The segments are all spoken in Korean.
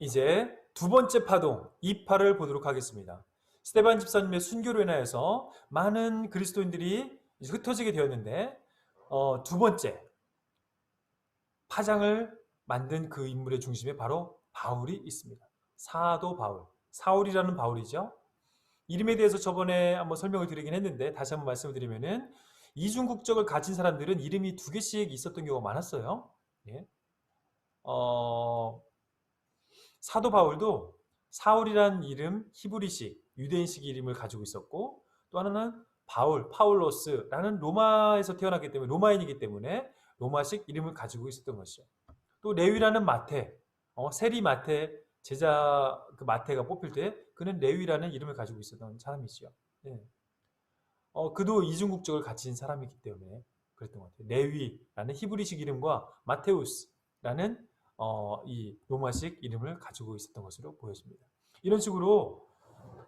이제 두 번째 파동, 이파를 보도록 하겠습니다. 스테반 집사님의 순교로 인하여서 많은 그리스도인들이 흩어지게 되었는데 어, 두 번째 파장을 만든 그 인물의 중심에 바로 바울이 있습니다. 사도 바울, 사울이라는 바울이죠. 이름에 대해서 저번에 한번 설명을 드리긴 했는데 다시 한번 말씀을 드리면은 이중 국적을 가진 사람들은 이름이 두 개씩 있었던 경우가 많았어요. 예. 어, 사도 바울도 사울이라는 이름 히브리식 유대인식 이름을 가지고 있었고 또 하나는 바울 파울로스라는 로마에서 태어났기 때문에 로마인이기 때문에 로마식 이름을 가지고 있었던 것이죠. 또 레위라는 마태 어, 세리 마태 제자 그 마태가 뽑힐 때 그는 레위라는 이름을 가지고 있었던 사람이지요. 예. 어, 그도 이중국적을 가진 사람이기 때문에 그랬던 것 같아요. 레위라는 히브리식 이름과 마테우스라는 어, 이 로마식 이름을 가지고 있었던 것으로 보여집니다. 이런 식으로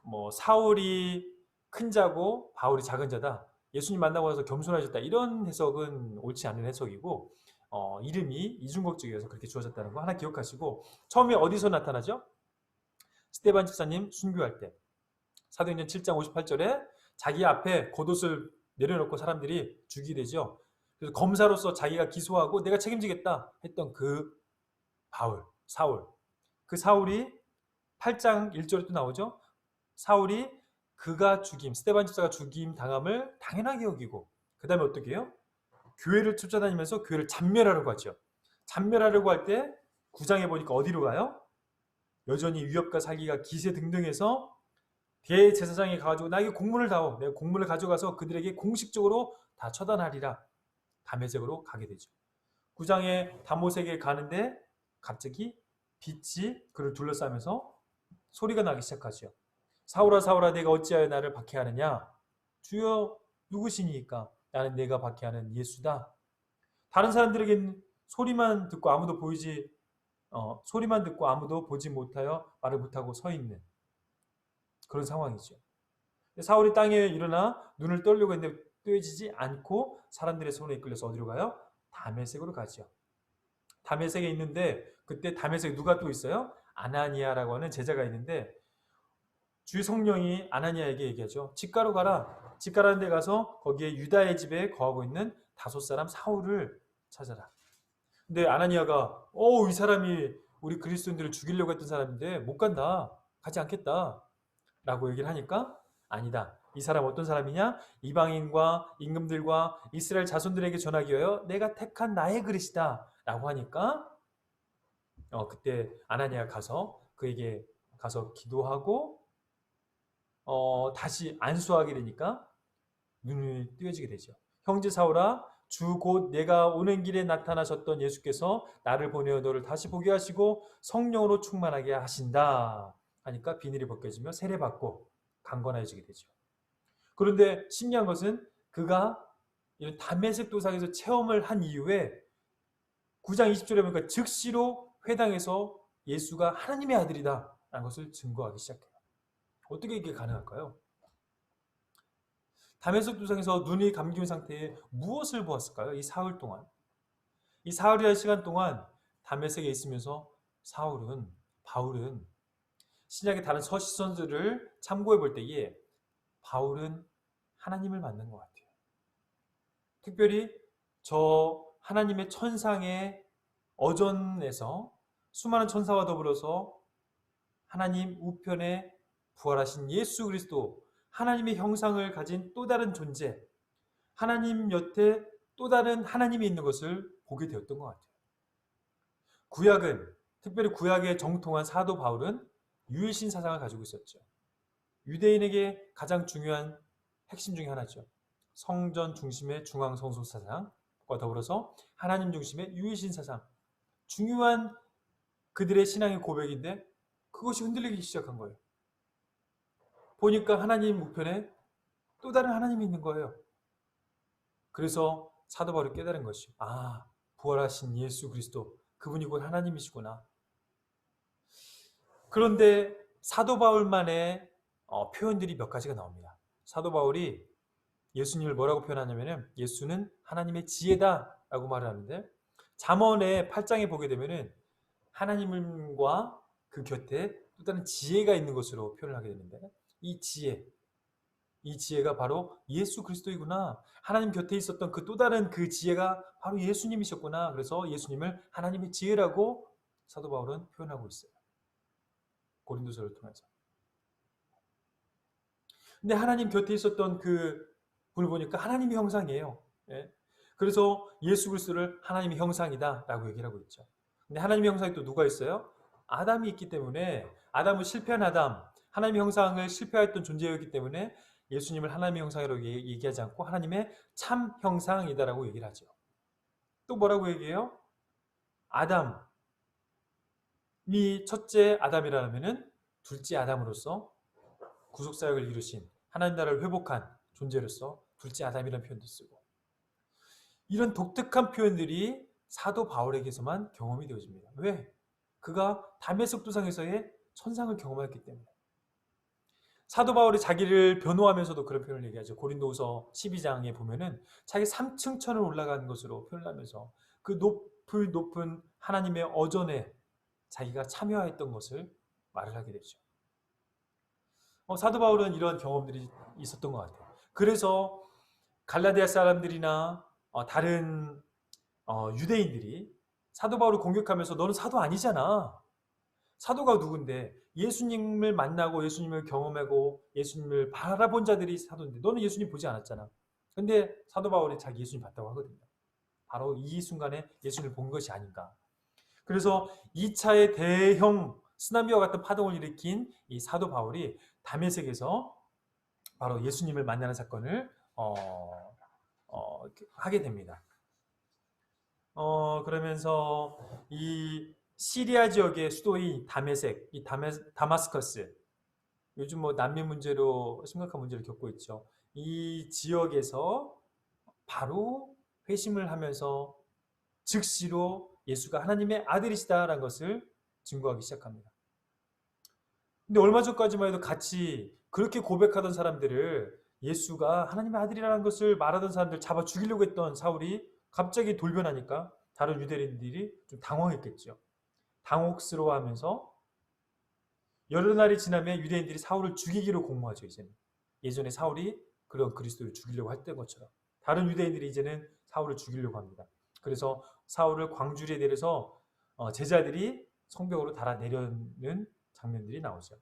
뭐 사울이 큰 자고 바울이 작은 자다. 예수님 만나고 나서 겸손해졌다. 이런 해석은 옳지 않은 해석이고 어, 이름이 이중국적이어서 그렇게 주어졌다는 거 하나 기억하시고 처음에 어디서 나타나죠? 스테반 집사님 순교할 때 사도행전 7장 58절에 자기 앞에 겉옷을 내려놓고 사람들이 죽이게 되죠. 그래서 검사로서 자기가 기소하고 내가 책임지겠다 했던 그 바울, 사울. 그 사울이 8장 1절에 또 나오죠. 사울이 그가 죽임, 스테반 집사가 죽임 당함을 당연하게 여기고 그 다음에 어떻게 해요? 교회를 쫓아다니면서 교회를 잔멸하려고 하죠. 잔멸하려고 할 때 구장에 보니까 어디로 가요? 여전히 위협과 살기가 기세 등등해서 대제사장이 가가지고 나에게 공문을 다오. 내가 공문을 가져가서 그들에게 공식적으로 다 처단하리라. 담에색으로 가게 되죠. 구장에 다모색에 가는데 갑자기 빛이 그를 둘러싸면서 소리가 나기 시작하죠. 사울아 사울아 내가 어찌하여 나를 박해하느냐? 주여 누구시니까? 나는 내가 박해하는 예수다. 다른 사람들에게는 소리만 듣고 아무도 보이지 어, 소리만 듣고 아무도 보지 못하여 말을 못하고 서 있는 그런 상황이죠. 사울이 땅에 일어나 눈을 떨려고 했는데 뜨지지 않고 사람들의 손에 이끌려서 어디로 가요? 담에색으로 가죠. 담에색에 있는데 그때 담에색 누가 또 있어요? 아나니아라고 하는 제자가 있는데 주 성령이 아나니아에게 얘기하죠. 집가로 가라. 집가라는 데 가서 거기에 유다의 집에 거하고 있는 다섯 사람 사울을 찾아라. 근데 아나니아가 어, 이 사람이 우리 그리스도인들을 죽이려고 했던 사람인데 못 간다. 가지 않겠다. 라고 얘기를 하니까 아니다. 이 사람 어떤 사람이냐? 이방인과 임금들과 이스라엘 자손들에게 전하기 위하여 내가 택한 나의 그릇이다. 라고 하니까 어, 그때 아나니아 가서 그에게 가서 기도하고 어, 다시 안수하게 되니까 눈이 뜨여지게 되죠. 형제 사울아 주 곧 내가 오는 길에 나타나셨던 예수께서 나를 보내어 너를 다시 보게 하시고 성령으로 충만하게 하신다. 하니까 비닐이 벗겨지며 세례받고 강건해지게 되죠. 그런데 신기한 것은 그가 이런 담메색 도상에서 체험을 한 이후에 9장 20절에 보니까 즉시로 회당에서 예수가 하나님의 아들이다 라는 것을 증거하기 시작해요. 어떻게 이게 가능할까요? 담에색 도상에서 눈이 감기운 상태에 무엇을 보았을까요? 이 사흘 동안. 이 사흘이라는 시간 동안 담에색에 있으면서 사울은, 바울은 신약의 다른 서시선들을 참고해 볼 때에 바울은 하나님을 만난 것 같아요. 특별히 저 하나님의 천상의 어전에서 수많은 천사와 더불어서 하나님 우편에 부활하신 예수 그리스도 하나님의 형상을 가진 또 다른 존재 하나님 여태 또 다른 하나님이 있는 것을 보게 되었던 것 같아요. 구약은 특별히 구약의 정통한 사도 바울은 유일신 사상을 가지고 있었죠. 유대인에게 가장 중요한 핵심 중의 하나죠. 성전 중심의 중앙 성소 사상과 더불어서 하나님 중심의 유일신 사상. 중요한 그들의 신앙의 고백인데 그것이 흔들리기 시작한 거예요. 보니까 하나님 우편에 또 다른 하나님이 있는 거예요. 그래서 사도 바울이 깨달은 것이 아 부활하신 예수 그리스도 그분이 곧 하나님이시구나. 그런데 사도 바울만의 어, 표현들이 몇 가지가 나옵니다. 사도 바울이 예수님을 뭐라고 표현하냐면은 예수는 하나님의 지혜다라고 말을 하는데 잠언의 8장에 보게 되면은 하나님과 그 곁에 또 다른 지혜가 있는 것으로 표현을 하게 되는데 이 지혜, 이 지혜가 바로 예수 그리스도이구나. 하나님 곁에 있었던 그 또 다른 그 지혜가 바로 예수님이셨구나. 그래서 예수님을 하나님의 지혜라고 사도 바울은 표현하고 있어요. 고린도서를 통해서. 근데 하나님 곁에 있었던 그 분을 보니까 하나님의 형상이에요. 예? 그래서 예수 그리스도를 하나님의 형상이다라고 얘기를 하고 있죠. 근데 하나님의 형상이 또 누가 있어요? 아담이 있기 때문에 아담은 실패한 아담, 하나님의 형상을 실패했던 존재였기 때문에 예수님을 하나님의 형상이라고 얘기하지 않고 하나님의 참 형상이다라고 얘기를 하죠. 또 뭐라고 얘기해요? 아담 이 첫째 아담이라면은 둘째 아담으로서 구속 사역을 이루신 하나님 나라를 회복한 존재로서 둘째 아담이라는 표현도 쓰고 이런 독특한 표현들이 사도 바울에게서만 경험이 되어집니다. 왜? 그가 담의 속도상에서의 천상을 경험했기 때문에. 사도 바울이 자기를 변호하면서도 그런 표현을 얘기하죠. 고린도후서 12장에 보면은 자기 3층 천을 올라가는 것으로 표현하면서 그 높은 높은 하나님의 어전에 자기가 참여했던 것을 말을 하게 되죠. 어, 사도 바울은 이런 경험들이 있었던 것 같아요. 그래서 갈라디아 사람들이나 어, 다른 어, 유대인들이 사도 바울을 공격하면서 너는 사도 아니잖아. 사도가 누군데 예수님을 만나고 예수님을 경험하고 예수님을 바라본 자들이 사도인데 너는 예수님 보지 않았잖아. 근데 사도 바울이 자기 예수님 봤다고 하거든요. 바로 이 순간에 예수님을 본 것이 아닌가. 그래서 2차의 대형 쓰나미와 같은 파동을 일으킨 이 사도 바울이 담에색에서 바로 예수님을 만나는 사건을 어, 어, 하게 됩니다. 어, 그러면서 이 시리아 지역의 수도인 다메색, 이 다메, 다마스커스, 요즘 뭐 난민 문제로 심각한 문제를 겪고 있죠. 이 지역에서 바로 회심을 하면서 즉시로 예수가 하나님의 아들이시다라는 것을 증거하기 시작합니다. 근데 얼마 전까지만 해도 같이 그렇게 고백하던 사람들을 예수가 하나님의 아들이라는 것을 말하던 사람들 잡아 죽이려고 했던 사울이 갑자기 돌변하니까 다른 유대인들이 좀 당황했겠죠. 당혹스러워하면서 여러 날이 지나면 유대인들이 사울을 죽이기로 공모하죠. 이제는 예전에 사울이 그런 그리스도를 죽이려고 했던 것처럼 다른 유대인들이 이제는 사울을 죽이려고 합니다. 그래서 사울을 광주리에 내려서 어, 제자들이 성벽으로 달아 내려는 장면들이 나오죠.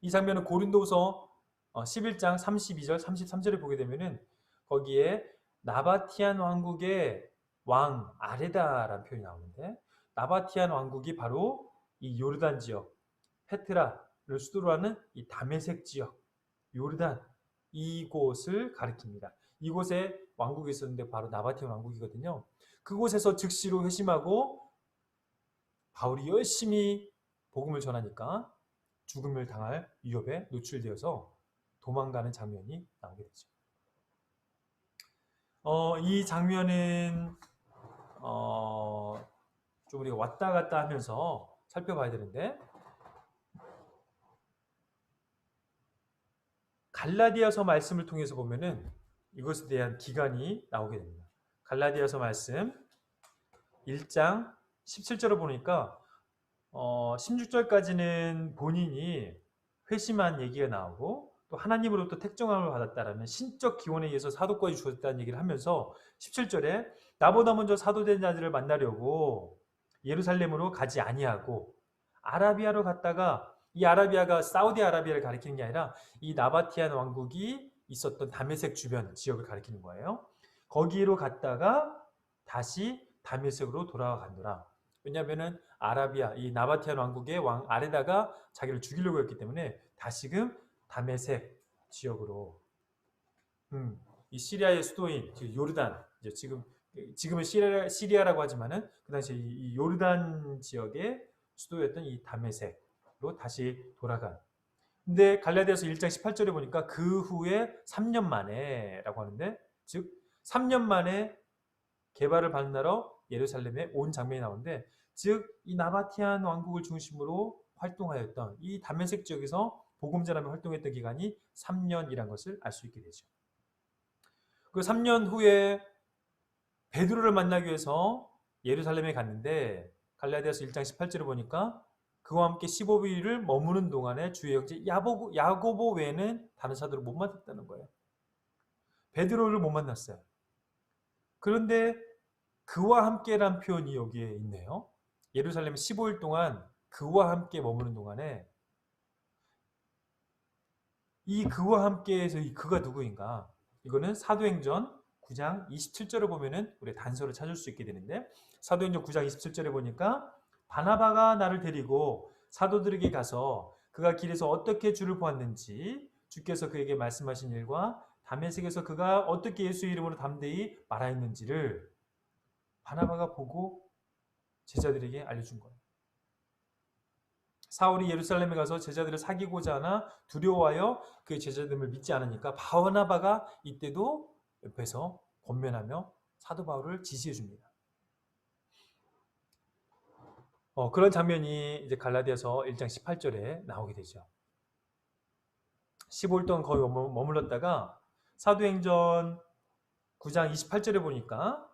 이 장면은 고린도서 11장 32절 33절을 보게 되면은 거기에 나바티안 왕국의 왕 아레다라는 표현이 나오는데 나바티안 왕국이 바로 이 요르단 지역 페트라를 수도로 하는 이 다메색 지역 요르단 이곳을 가리킵니다. 이곳에 왕국이 있었는데 바로 나바티안 왕국이거든요. 그곳에서 즉시로 회심하고 바울이 열심히 복음을 전하니까 죽음을 당할 위협에 노출되어서 도망가는 장면이 나오게 되죠. 어, 이 장면은 어, 좀 우리가 왔다 갔다 하면서 살펴봐야 되는데 갈라디아서 말씀을 통해서 보면은 이것에 대한 기간이 나오게 됩니다. 갈라디아서 말씀 1장 17절을 보니까 어, 16절까지는 본인이 회심한 얘기가 나오고 또 하나님으로부터 택정함을 받았다라는 신적 기원에 의해서 사도권이 주어졌다는 얘기를 하면서 17절에 나보다 먼저 사도된 자들을 만나려고 예루살렘으로 가지 아니하고 아라비아로 갔다가 이 아라비아가 사우디 아라비아를 가리키는 게 아니라 이 나바티안 왕국이 있었던 다메섹 주변 지역을 가리키는 거예요. 거기로 갔다가 다시 다메섹으로 돌아가간노라. 왜냐하면은 아라비아 이 나바티안 왕국의 왕 아레다가 자기를 죽이려고 했기 때문에 다시금 다메섹 지역으로 음, 이 시리아의 수도인 요르단 이제 지금 지금은 시리아, 시리아라고 하지만은 그 당시 이 요르단 지역의 수도였던 이 다메섹으로 다시 돌아간. 근데 갈라디아서 1장 18절에 보니까 그 후에 3년 만에라고 하는데 즉 3년 만에 개발을 받는다러 예루살렘에 온 장면이 나오는데 즉 이 나바티안 왕국을 중심으로 활동하였던 이 다메섹 지역에서 복음 전하며 활동했던 기간이 3년이란 것을 알 수 있게 되죠. 그 3년 후에 베드로를 만나기 위해서 예루살렘에 갔는데 갈라디아서 1장 18절을 보니까 그와 함께 15일을 머무는 동안에 주의 형제 야보고, 야고보 외에는 다른 사도를 못 만났다는 거예요. 베드로를 못 만났어요. 그런데 그와 함께란 표현이 여기에 있네요. 예루살렘에 15일 동안 그와 함께 머무는 동안에 이 그와 함께에서 이 그가 누구인가? 이거는 사도행전 9장 27절을 보면은 우리 단서를 찾을 수 있게 되는데 사도행전 9장 27절에 보니까 바나바가 나를 데리고 사도들에게 가서 그가 길에서 어떻게 주를 보았는지 주께서 그에게 말씀하신 일과 담에색에서 그가 어떻게 예수 이름으로 담대히 말하였는지를 바나바가 보고 제자들에게 알려준 거예요. 사울이 예루살렘에 가서 제자들을 사귀고자 하나 두려워하여 그의 제자들을 믿지 않으니까 바나바가 이때도 옆에서 권면하며 사도 바울을 지지해 줍니다. 어, 그런 장면이 이제 갈라디아서 1장 18절에 나오게 되죠. 15일 동안 거의 머물렀다가 사도행전 9장 28절에 보니까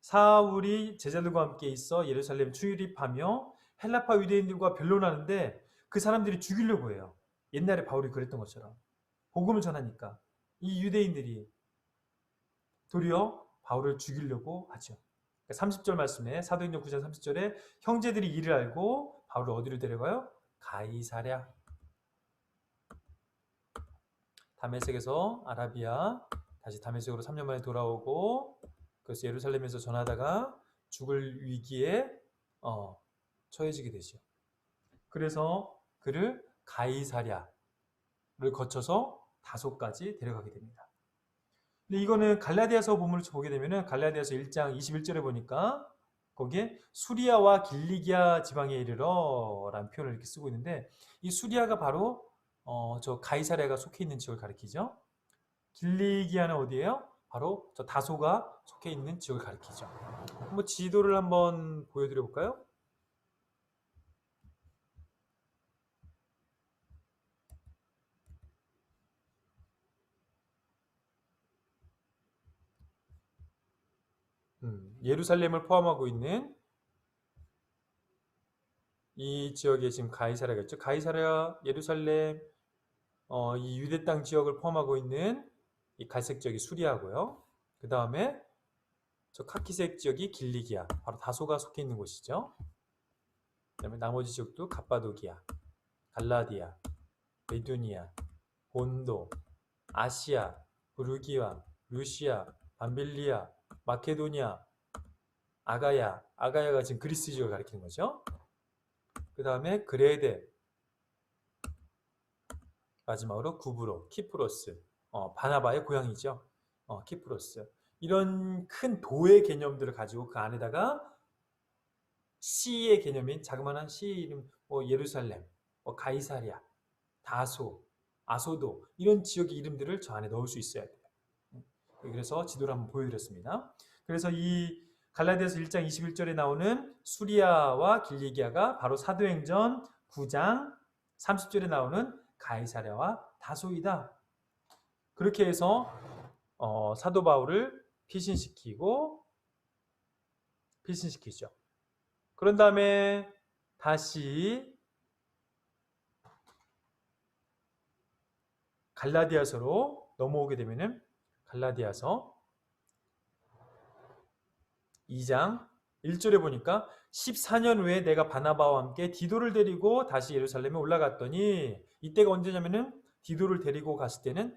사울이 제자들과 함께 있어 예루살렘 출입하며 헬라파 유대인들과 변론하는데 그 사람들이 죽이려고 해요. 옛날에 바울이 그랬던 것처럼 복음을 전하니까 이 유대인들이 도리어 바울을 죽이려고 하죠. 30절 그러니까 말씀에 사도행전 9장 30절에 형제들이 이를 알고 바울을 어디로 데려가요? 가이사랴. 다메섹에서 아라비아 다시 다메섹으로 3년 만에 돌아오고 그래서 예루살렘에서 전하다가 죽을 위기에 어, 처해지게 되죠. 그래서 그를 가이사랴를 거쳐서 다소까지 데려가게 됩니다. 근데 이거는 갈라디아서 본문을 보게 되면은 갈라디아서 1장 21절에 보니까 거기에 수리아와 길리기아 지방에 이르러 라는 표현을 이렇게 쓰고 있는데 이 수리아가 바로 어, 저 가이사랴가 속해 있는 지역을 가리키죠. 길리기아는 어디예요? 바로 저 다소가 속해 있는 지역을 가리키죠. 한번 지도를 한번 보여드려 볼까요? 음, 예루살렘을 포함하고 있는 이 지역에 지금 가이사랴가 있죠. 가이사랴, 예루살렘, 어, 이 유대 땅 지역을 포함하고 있는 이 갈색 지역이 수리하고요. 그 다음에 저 카키색 지역이 길리기아, 바로 다소가 속해 있는 곳이죠. 그 다음에 나머지 지역도 갑바도기아, 갈라디아, 메두니아, 본도, 아시아, 부르기와, 루시아, 밤빌리아, 마케도니아, 아가야, 아가야가 지금 그리스 지역을 가리키는 거죠. 그 다음에 그레데, 마지막으로 구브로, 키프로스, 어, 바나바의 고향이죠. 어, 키프로스. 이런 큰 도의 개념들을 가지고 그 안에다가 시의 개념인 자그마한 시 이름, 뭐 예루살렘, 뭐 가이사리아, 다소, 아소도 이런 지역의 이름들을 저 안에 넣을 수 있어야 돼요. 그래서 지도를 한번 보여드렸습니다. 그래서 이 갈라디아서 1장 21절에 나오는 수리아와 길리기아가 바로 사도행전 9장 30절에 나오는 가이사랴와 다소이다. 그렇게 해서 어, 사도 바울을 피신시키고 피신시키죠. 그런 다음에 다시 갈라디아서로 넘어오게 되면은 갈라디아서 2장 1절에 보니까 14년 후에 내가 바나바와 함께 디도를 데리고 다시 예루살렘에 올라갔더니 이때가 언제냐면은 디도를 데리고 갔을 때는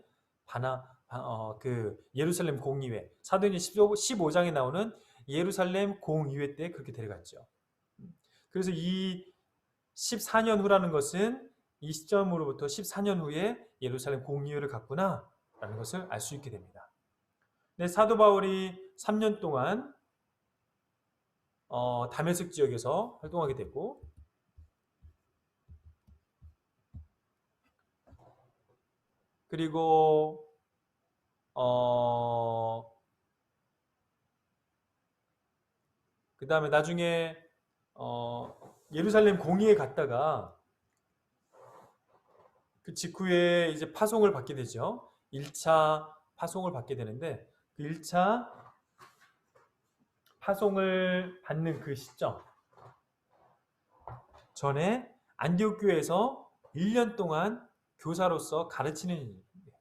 바나 어, 그 예루살렘 공의회 사도행전 15장에 나오는 예루살렘 공의회 때 그렇게 데려갔죠. 그래서 이 14년 후라는 것은 이 시점으로부터 14년 후에 예루살렘 공의회를 갔구나 라는 것을 알 수 있게 됩니다. 네, 사도 바울이 3년 동안 어, 다메섹 지역에서 활동하게 되고 그리고 어, 그 다음에 나중에 어, 예루살렘 공의에 갔다가 그 직후에 이제 파송을 받게 되죠. 1차 파송을 받게 되는데 그 1차 파송을 받는 그 시점 전에 안디옥 교회에서 1년 동안 교사로서 가르치는 일입니다.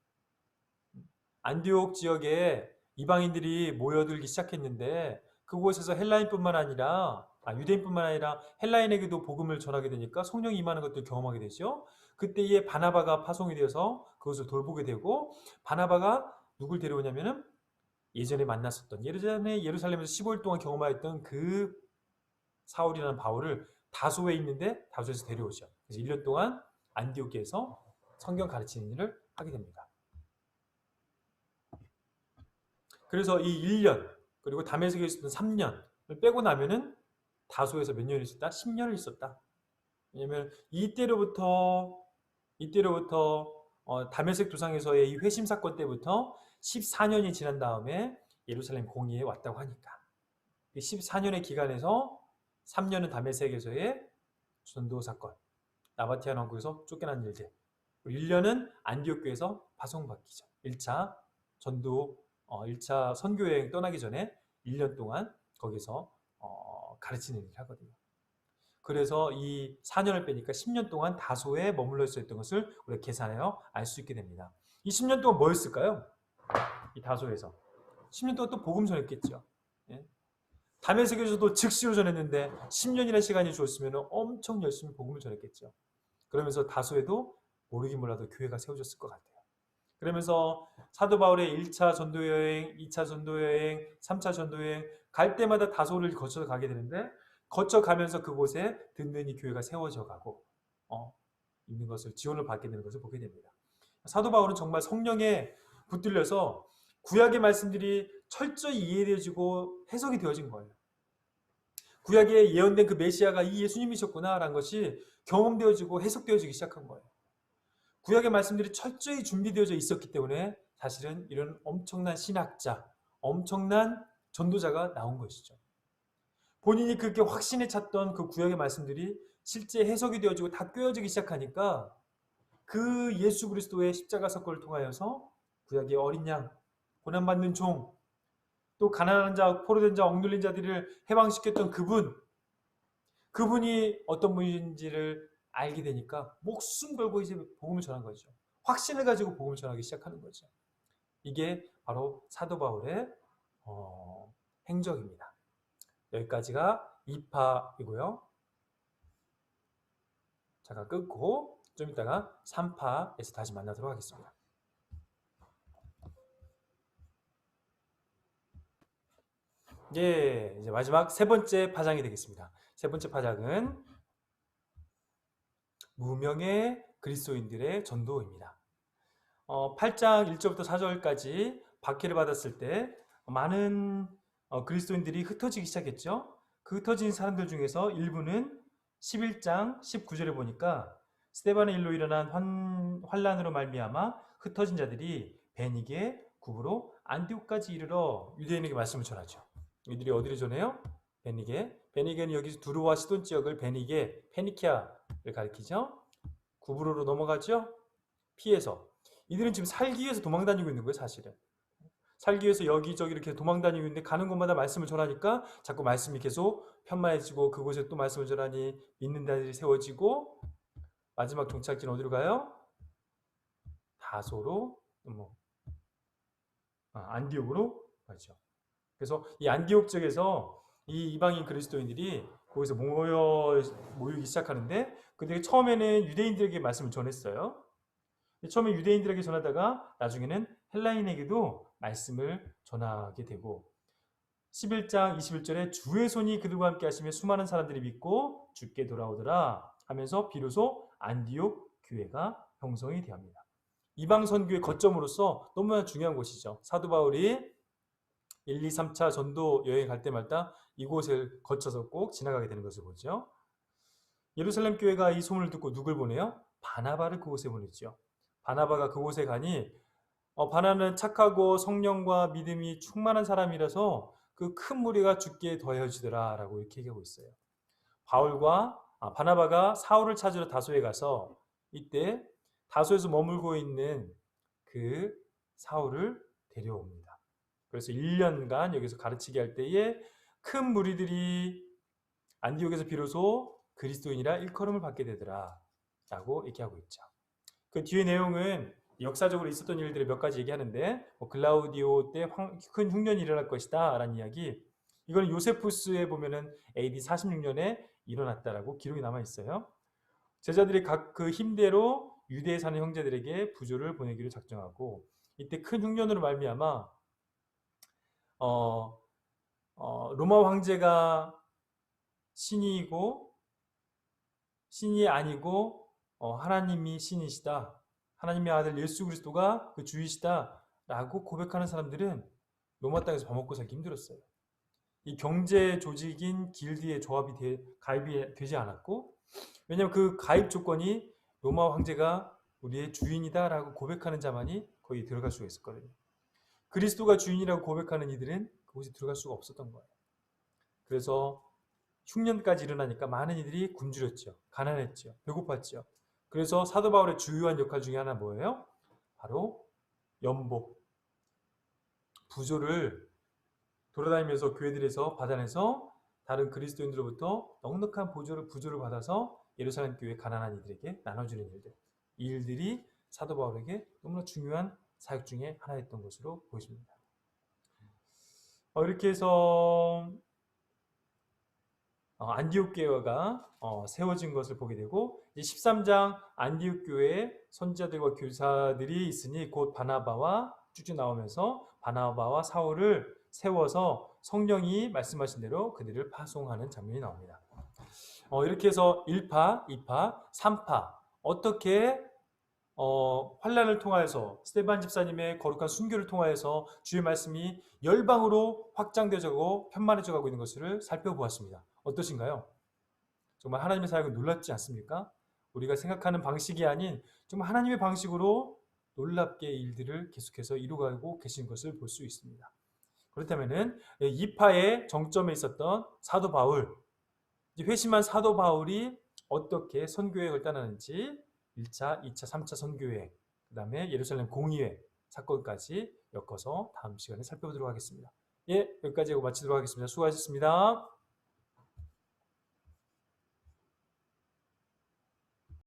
안디옥 지역에 이방인들이 모여들기 시작했는데 그곳에서 헬라인뿐만 아니라 아, 유대인뿐만 아니라 헬라인에게도 복음을 전하게 되니까 성령이 임하는 것들 경험하게 되죠. 그때에 바나바가 파송이 되어서 그것을 돌보게 되고 바나바가 누굴 데려오냐면은 예전에 만났었던 예전에 예루살렘에서 15일 동안 경험하였던 그 사울이라는 바울을 다소에 있는데 다소에서 데려오죠. 그래서 1년 동안 안디옥에서 성경 가르치는 일을 하게 됩니다. 그래서 이 1년 그리고 다메섹에 있었던 3년을 빼고 나면은 다소에서 몇 년을 있었다? 10년을 있었다. 왜냐면 이때로부터 이때로부터 어, 다메섹 도상에서의 이 회심 사건 때부터 14년이 지난 다음에 예루살렘 공의에 왔다고 하니까 14년의 기간에서 3년은 다메섹에서의 전도 사건, 나바티안 왕국에서 쫓겨난 일들, 1년은 안디옥 교에서 파송받기죠. 1차 전도 어, 1차 선교 여행 떠나기 전에 1년 동안 거기서 어, 가르치는 일을 하거든요. 그래서 이 4년을 빼니까 10년 동안 다소에 머물러 있었던 것을 우리가 계산하여 알 수 있게 됩니다. 이 10년 동안 뭐였을까요? 이 다소에서 10년 동안 또 복음 전했겠죠. 예? 담에색에서도 즉시로 전했는데 10년이라는 시간이 주었으면 엄청 열심히 복음을 전했겠죠. 그러면서 다소에도 모르긴 몰라도 교회가 세워졌을 것 같아요. 그러면서 사도 바울의 1차 전도 여행, 2차 전도 여행, 3차 전도 여행 갈 때마다 다소를 거쳐서 가게 되는데 거쳐 가면서 그곳에 든든히 교회가 세워져 가고 어, 있는 것을 지원을 받게 되는 것을 보게 됩니다. 사도 바울은 정말 성령에 붙들려서 구약의 말씀들이 철저히 이해되어지고 해석이 되어진 거예요. 구약에 예언된 그 메시아가 이 예수님이셨구나라는 것이 경험되어지고 해석되어지기 시작한 거예요. 구약의 말씀들이 철저히 준비되어져 있었기 때문에 사실은 이런 엄청난 신학자, 엄청난 전도자가 나온 것이죠. 본인이 그렇게 확신에 찼던 그 구약의 말씀들이 실제 해석이 되어지고 다 꿰어지기 시작하니까 그 예수 그리스도의 십자가 사건을 통하여서 구약의 어린 양, 고난받는 종, 또 가난한 자, 포로된 자, 억눌린 자들을 해방시켰던 그분, 그분이 어떤 분인지를 알게 되니까 목숨 걸고 이제 복음을 전한 거죠. 확신을 가지고 복음을 전하기 시작하는 거죠. 이게 바로 사도 바울의 어, 행적입니다. 여기까지가 2파이고요. 잠깐 끊고 좀 이따가 3파에서 다시 만나도록 하겠습니다. 예, 이제 마지막 세 번째 파장이 되겠습니다. 세 번째 파장은 무명의 그리스도인들의 전도입니다. 어, 8장 1절부터 4절까지 박해를 받았을 때 많은 어, 그리스도인들이 흩어지기 시작했죠. 그 흩어진 사람들 중에서 일부는 11장 19절에 보니까 스테반의 일로 일어난 환, 환란으로 말미암아 흩어진 자들이 베니게 굽으로 안디옥까지 이르러 유대인에게 말씀을 전하죠. 이들이 어디를 전해요? 베니게. 베니게는 여기서 두루와 시돈 지역을 베니게, 페니키아를 가리키죠. 구브로로 넘어가죠. 피해서. 이들은 지금 살기 위해서 도망 다니고 있는 거예요, 사실은. 살기 위해서 여기저기 이렇게 도망 다니고 있는데 가는 곳마다 말씀을 전하니까 자꾸 말씀이 계속 편만해지고 그곳에 또 말씀을 전하니 믿는 자들이 세워지고 마지막 종착지는 어디로 가요? 다소로 뭐 아, 안디옥으로 가죠. 그래서 이 안디옥 지역에서 이 이방인 그리스도인들이 거기서 모여 모이기 시작하는데 근데 처음에는 유대인들에게 말씀을 전했어요. 처음에 유대인들에게 전하다가 나중에는 헬라인에게도 말씀을 전하게 되고 11장 21절에 주의 손이 그들과 함께 하시며 수많은 사람들이 믿고 죽게 돌아오더라 하면서 비로소 안디옥 교회가 형성이 되합니다. 이방 선교의 거점으로서 너무나 중요한 곳이죠. 사도 바울이 1, 2, 3차 전도 여행 갈 때마다 이곳을 거쳐서 꼭 지나가게 되는 것을 보죠. 예루살렘 교회가 이 소문을 듣고 누굴 보내요? 바나바를 그곳에 보냈죠. 바나바가 그곳에 가니 어, 바나는 착하고 성령과 믿음이 충만한 사람이라서 그 큰 무리가 죽게 더해지더라라고 이렇게 얘기하고 있어요. 바울과 아, 바나바가 사울을 찾으러 다소에 가서 이때 다소에서 머물고 있는 그 사울을 데려옵니다. 그래서 1년간 여기서 가르치게 할 때에 큰 무리들이 안디옥에서 비로소 그리스도인이라 일컬음을 받게 되더라. 라고 얘기하고 있죠. 그 뒤에 내용은 역사적으로 있었던 일들을 몇 가지 얘기하는데 뭐 글라우디오 때 큰 흉년이 일어날 것이다 라는 이야기 이거는 요세푸스에 보면은 AD 46년에 일어났다라고 기록이 남아 있어요. 제자들이 각 그 힘대로 유대에 사는 형제들에게 부조를 보내기로 작정하고 이때 큰 흉년으로 말미암아 어, 어, 로마 황제가 신이고 신이 아니고 어, 하나님이 신이시다. 하나님의 아들 예수 그리스도가 그 주이시다 라고 고백하는 사람들은 로마 땅에서 밥 먹고 살기 힘들었어요. 이 경제 조직인 길드의 조합이 되, 가입이 되지 않았고 왜냐하면 그 가입 조건이 로마 황제가 우리의 주인이다라고 고백하는 자만이 거기 들어갈 수가 있었거든요. 그리스도가 주인이라고 고백하는 이들은 그곳에 들어갈 수가 없었던 거예요. 그래서 흉년까지 일어나니까 많은 이들이 굶주렸죠. 가난했죠. 배고팠죠. 그래서 사도 바울의 주요한 역할 중에 하나 뭐예요? 바로 연보, 부조를 돌아다니면서 교회들에서 받아내서 다른 그리스도인들로부터 넉넉한 보조를 부조를 받아서 예루살렘 교회 가난한 이들에게 나눠주는 일들. 이 일들이 사도 바울에게 너무나 중요한 사역 중에 하나였던 것으로 보여집니다. 어, 이렇게 해서 어, 안디옥 교회가 어, 세워진 것을 보게 되고 13장 안디옥 교회에 선지자들과 교사들이 있으니 곧 바나바와 쭉쭉 나오면서 바나바와 사울을 세워서 성령이 말씀하신 대로 그들을 파송하는 장면이 나옵니다. 어, 이렇게 해서 1파, 2파, 3파 어떻게 어, 환란을 통하여서 스테반 집사님의 거룩한 순교를 통하여서 주의 말씀이 열방으로 확장되어가고 편만해져 가고 있는 것을 살펴보았습니다. 어떠신가요? 정말 하나님의 사역은 놀랍지 않습니까? 우리가 생각하는 방식이 아닌 정말 하나님의 방식으로 놀랍게 일들을 계속해서 이루어가고 계신 것을 볼 수 있습니다. 그렇다면은 이파의 정점에 있었던 사도 바울, 회심한 사도 바울이 어떻게 선교여행을 떠나는지 1차, 2차, 3차 선교여행, 그 다음에 예루살렘 공의회 사건까지 엮어서 다음 시간에 살펴보도록 하겠습니다. 예, 여기까지 하고 마치도록 하겠습니다. 수고하셨습니다.